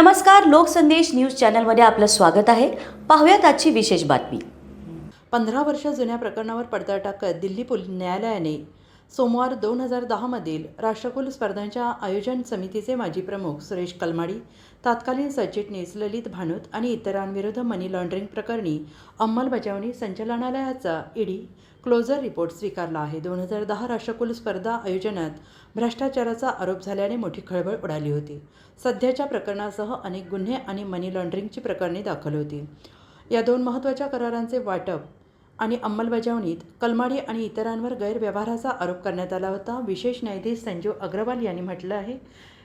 नमस्कार लोकसंदेश न्यूज चॅनलमध्ये आपलं स्वागत आहे. पाहूयात आजची विशेष बातमी. पंधरा वर्ष जुन्या प्रकरणावर पडताळ टाकत दिल्ली पोलीस न्यायालयाने सोमवार दोन हजार दहामधील राष्ट्रकुल स्पर्धांच्या आयोजन समितीचे माजी प्रमुख सुरेश कलमाडी तत्कालीन सरचिटणीस ललित भानुत आणि इतरांविरुद्ध मनी लॉन्ड्रिंग प्रकरणी अंमलबजावणी संचालनालयाचा ईडी क्लोजर रिपोर्ट स्वीकारला आहे. दोन हजार दहा राष्ट्रकुल स्पर्धा आयोजनात भ्रष्टाचाराचा आरोप झाल्याने मोठी खळबळ उडाली होती. सध्याच्या प्रकरणासह अनेक गुन्हे आणि मनी लॉन्ड्रिंगची प्रकरणे दाखल होती. या दोन महत्त्वाच्या करारांचे वाटप आणि अंमलबजावणीत कलमाडी आणि इतरांवर गैरव्यवहाराचा आरोप करण्यात आला होता. विशेष न्यायाधीश संजीव अग्रवाल यांनी म्हटलं आहे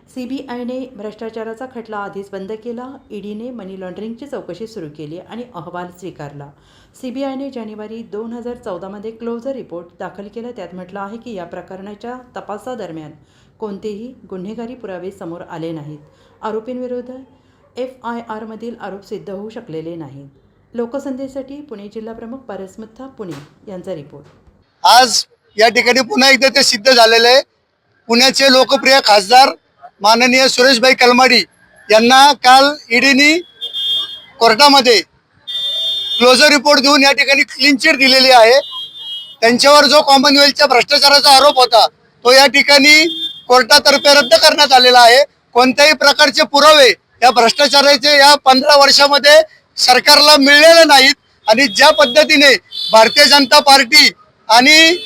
सी बी आयने भ्रष्टाचाराचा खटला आधीच बंद केला. ईडीने मनी लॉन्ड्रिंगची चौकशी सुरू केली आणि अहवाल स्वीकारला. सी बी आयने जानेवारी दोन हजार चौदामध्ये क्लोजर रिपोर्ट दाखल केला. त्यात म्हटलं आहे की या प्रकरणाच्या तपासादरम्यान कोणतेही गुन्हेगारी पुरावे समोर आले नाहीत. आरोपींविरुद्ध एफ आय आरमधील आरोप सिद्ध होऊ शकलेले नाहीत. लोकसंदेसाठी पुणे जिल्हा प्रमुख पारस मुथा पुणे यांचा रिपोर्ट आज या ठिकाणी पुन्हा एकदा ते सिद्ध झालेलं आहे. पुण्याचे लोकप्रिय खासदार माननीय सुरेशभाई कलमाडी यांना काल ईडीनी कोर्टामध्ये क्लोजर रिपोर्ट देऊन या ठिकाणी क्लीन चिट दिलेली आहे. त्यांच्यावर जो कॉमनवेल्थच्या भ्रष्टाचाराचा आरोप होता तो या ठिकाणी कोर्टातर्फे रद्द करण्यात आलेला आहे. कोणत्याही प्रकारचे पुरावे या भ्रष्टाचाराचे या पंधरा वर्षामध्ये सरकारला मिळलेल्या नाहीत आणि ज्या पद्धतीने भारतीय जनता पार्टी आणि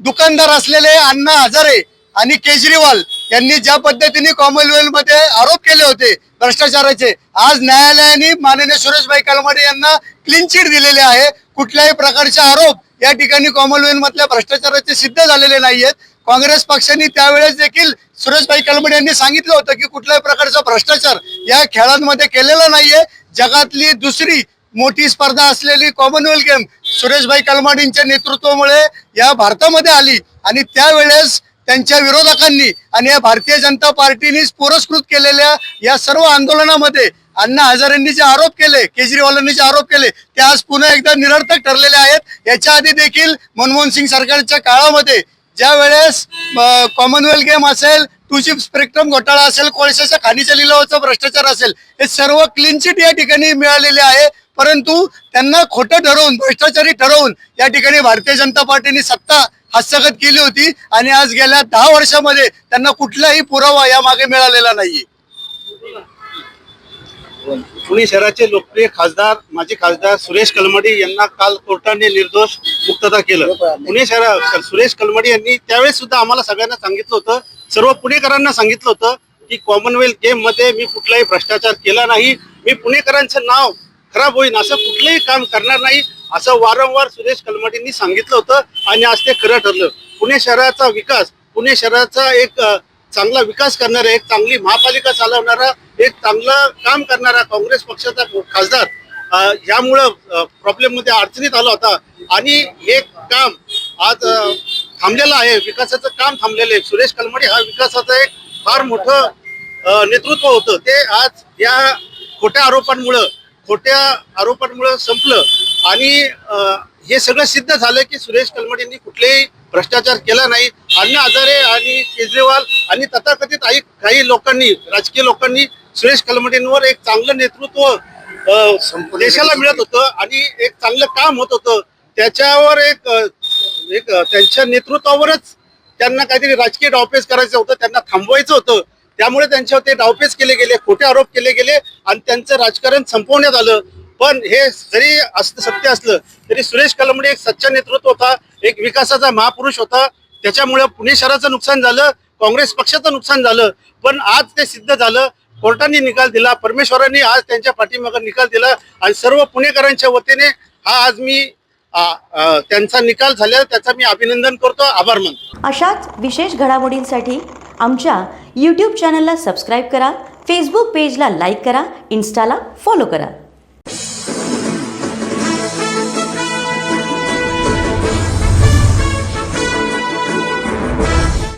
दुकानदार असलेले अण्णा हजारे आणि केजरीवाल यांनी ज्या पद्धतीने कॉमनवेल्थमध्ये आरोप केले होते भ्रष्टाचाराचे आज न्यायालयाने माननीय सुरेशभाई कलमाडे यांना क्लीन चिट दिलेले आहे. कुठल्याही प्रकारचे आरोप या ठिकाणी कॉमनवेल्थमधल्या भ्रष्टाचाराचे सिद्ध झालेले नाहीयेत. काँग्रेस पक्षाने त्यावेळेस देखील सुरेशभाई कलमडे यांनी सांगितलं होतं की कुठल्याही प्रकारचा भ्रष्टाचार या खेळांमध्ये केलेला नाहीये. जगातली दुसरी मोठी स्पर्धा असलेली कॉमनवेल्थ गेम सुरेशभाई कलमाडींच्या नेतृत्वामुळे या भारतामध्ये आली आणि त्यावेळेस त्यांच्या विरोधकांनी आणि या भारतीय जनता पार्टीने पुरस्कृत केलेल्या या सर्व आंदोलनामध्ये अण्णा हजारेंनी जे आरोप केले केजरीवालांनी जे आरोप केले ते आज पुन्हा एकदा निरर्थक ठरलेले आहेत. याच्या आधी देखील मनमोहन सिंग सरकारच्या काळामध्ये ज्या वेळेस कॉमनवेल्थ गेम असेल टू स्पेक्ट्रम घोटाळा असेल कोळशाच्या खाणीच्या लिलावाचा भ्रष्टाचार असेल हे सर्व क्लीन चिट या ठिकाणी मिळालेले आहे. परंतु त्यांना खोटं ठरवून भ्रष्टाचारी ठरवून या ठिकाणी भारतीय जनता पार्टीने सत्ता हस्तगत केली होती आणि आज गेल्या दहा वर्षामध्ये त्यांना कुठलाही पुरावा या मागे मिळालेला नाहीये. पुणे शहराचे लोकप्रिय खासदार माजी खासदार सुरेश कलमडी यांना काल कोर्टाने निर्दोष मुक्तता केलं. पुणे शहर सुरेश कलमडी यांनी त्यावेळेस सुद्धा आम्हाला सगळ्यांना सांगितलं होतं सर्व पुणेकरांना सांगितलं होतं की कॉमनवेल्थ गेममध्ये मी कुठलाही भ्रष्टाचार केला नाही मी पुणेकरांचं नाव खराब होईल असं कुठलंही काम करणार नाही असं वारंवार सुरेश कलमडींनी सांगितलं होतं आणि आज ते खरं ठरलं. पुणे शहराचा विकास पुणे शहराचा एक चांगला विकास करणारा एक चांगली महापालिका चालवणारा एक चांगलं काम करणारा काँग्रेस पक्षाचा खासदार यामुळं प्रॉब्लेममध्ये अडचणीत आला होता. आणि हे काम आज थांबलेलं आहे. विकासाचं काम थांबलेलं आहे. सुरेश कलमडी हा विकासाचं एक फार मोठं नेतृत्व होतं. ते आज या खोट्या आरोपांमुळं खोट्या आरोपांमुळं संपलं. आणि हे सगळं सिद्ध झालं की सुरेश कलमडींनी कुठलेही भ्रष्टाचार केला नाही. अण्णा हजारे आणि केजरीवाल आणि तथाकथित काही काही लोकांनी राजकीय लोकांनी सुरेश कलमडींवर एक चांगलं नेतृत्व देशाला मिळत होतं आणि एक चांगलं काम होत होतं. त्याच्यावर एक एक त्यांच्या नेतृत्वावरच त्यांना काहीतरी राजकीय डावपेच करायचं होतं त्यांना थांबवायचं होतं. त्यामुळे त्यांच्यावर ते डावपेच केले गेले खोटे आरोप केले गेले आणि त्यांचं राजकारण संपवण्यात आलं. पण हे जरी असं सत्य असलं तरी सुरेश कलमडे एक सच्चा नेतृत्व होता एक विकासाचा महापुरुष होता. त्याच्यामुळे पुणे शहराचं नुकसान झालं काँग्रेस पक्षाचं नुकसान झालं पण आज ते सिद्ध झालं. कोर्टाने निकाल दिला परमेश्वरांनी आज त्यांच्या पाठीमागे निकाल दिला आणि सर्व पुणेकरांच्या वतीने हा आज मी त्यांचा निकाल झाला त्याचा मी अभिनंदन करतो. आभार मानतो. अशाच विशेष घडामोडींसाठी आमच्या यूट्यूब चॅनलला सबस्क्राईब करा फेसबुक पेजला लाईक करा इन्स्टाला फॉलो करा.